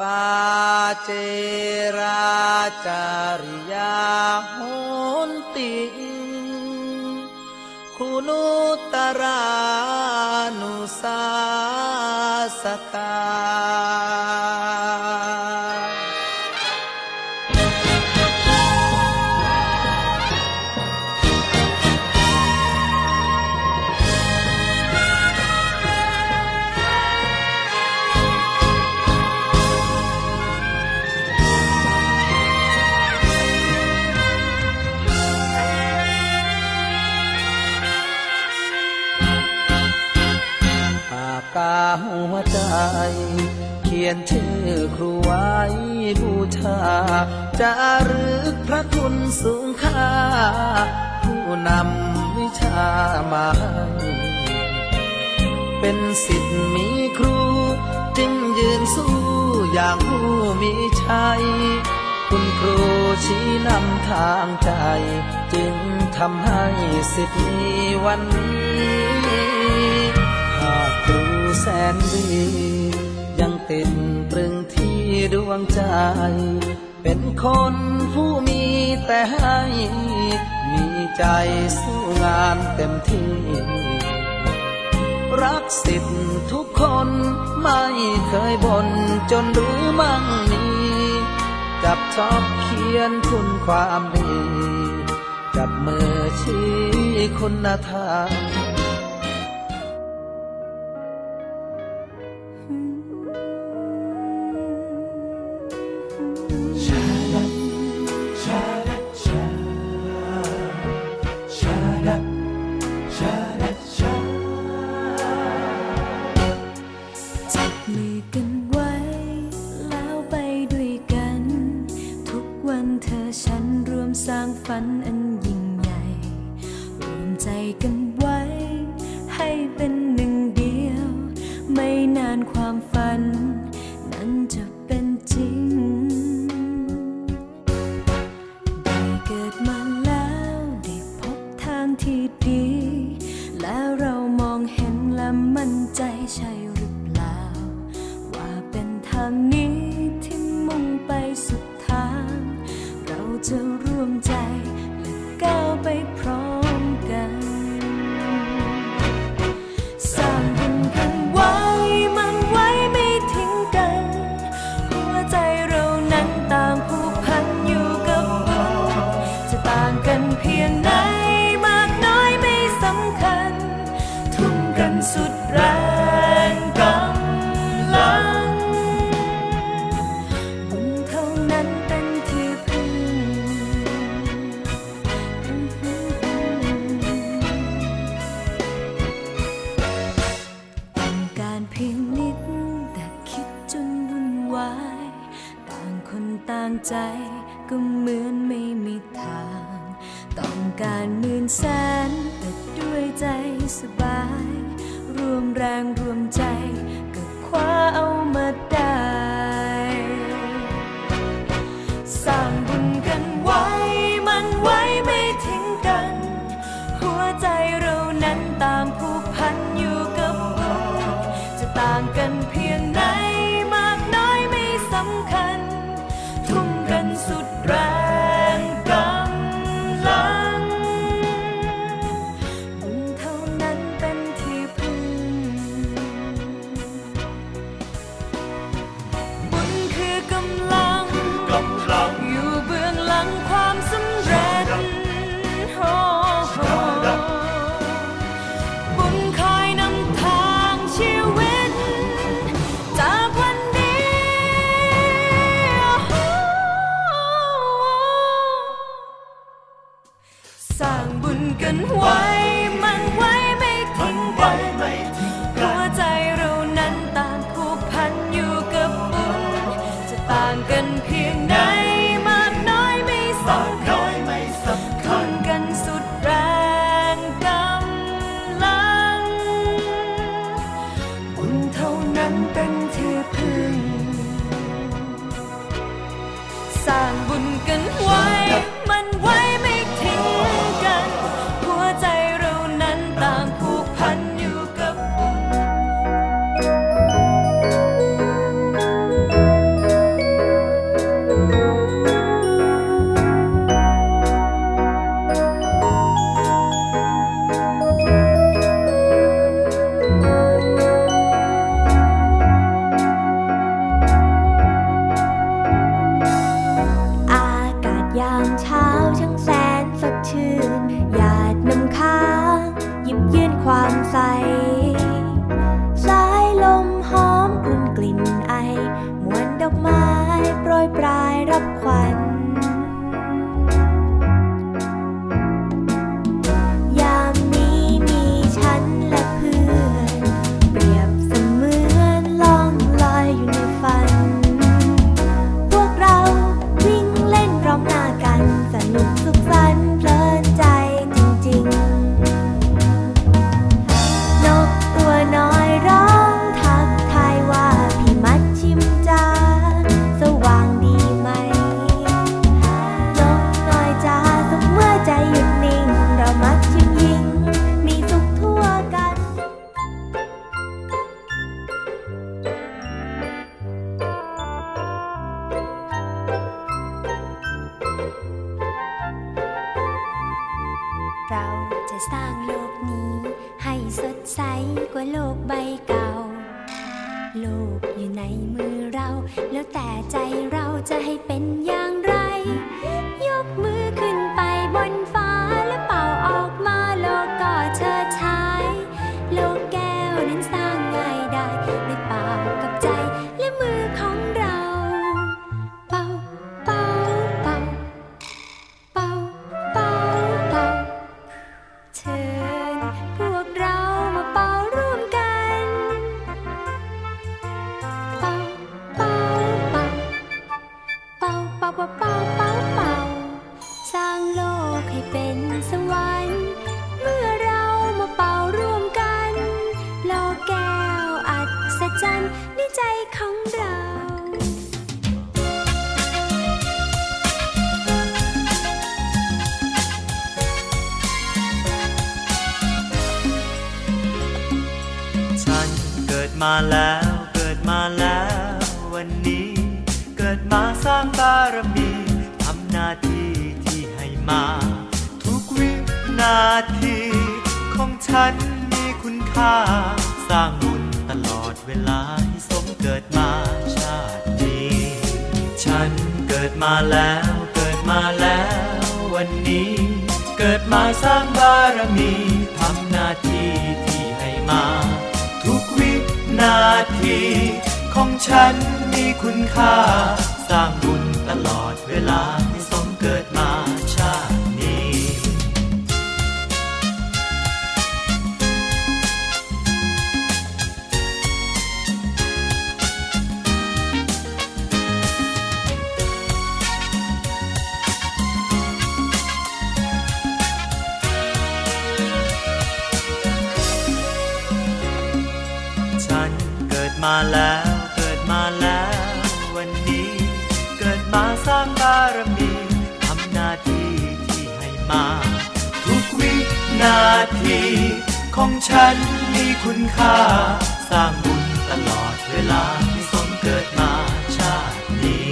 ปาเจราจาริยาโหนติคุณุตรานุสาสตา จารึกพระคุณสูงค่า ผู้นำวิชามาเป็นสิทธิ์มีครู จึงยืนสู้อย่างผู้มีชัย คุณครูชี้นำทางใจ จึงทำให้สิทธิ์มีวันนี้หากครูแสนดี ยังติดตรึงที่ดวงใจ เป็นคนผู้มีแต่ให้ มีใจสู้งานเต็มที่ รักสิทธิ์ทุกคนไม่เคยบน่นจนรู้มั่งมีจับชอบเขียนคุณความดี จับมือชี้คุณธรรม 恩恩應曳，換制更。 รงกำลัง บุญเท่านั้นเป็นที่งต้องการพีนิด แต่คิดจนวุ่นวาย ต่างคนต่างใจก็เหมือนไม่มีทาง ต้องการหมื่นแสน เราจะสร้างโลกนี้ ให้สดใสกว่าโลกใบเก่า โลกอยู่ในมือเรา แล้วแต่ใจเราจะให้เป็นอย่างไร ยกมือขึ้นไป แล้วเกิดมาแล้ววันนี้ เกิดมาสร้างบารมีทำหน้าที่ที่ให้มา ทุกวินาทีของฉันมีคุณค่า สร้างบุญตลอดเวลาให้สมเกิดมาชาตินี้ ฉันเกิดมาแล้วเกิดมาแล้ววันนี้ เกิดมาสร้างบารมีทำหน้าที่ที่ให้มา นาทีของฉันมีคุณค่า สร้างบุญตลอดเวลา ฉันเกิดมาแล้วเกิดมาแล้ว วันนี้ เกิดมาสร้างบารมีทำหน้าที่ที่ให้มา ทุกวินาทีของฉันมีคุณค่า สร้างบุญตลอดเวลาให้สมเกิดมาชาตินี้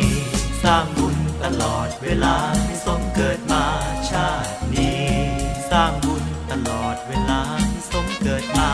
สร้างบุญตลอดเวลาให้สมเกิดมาชาตินี้ สร้างบุญตลอดเวลาให้สมเกิดมา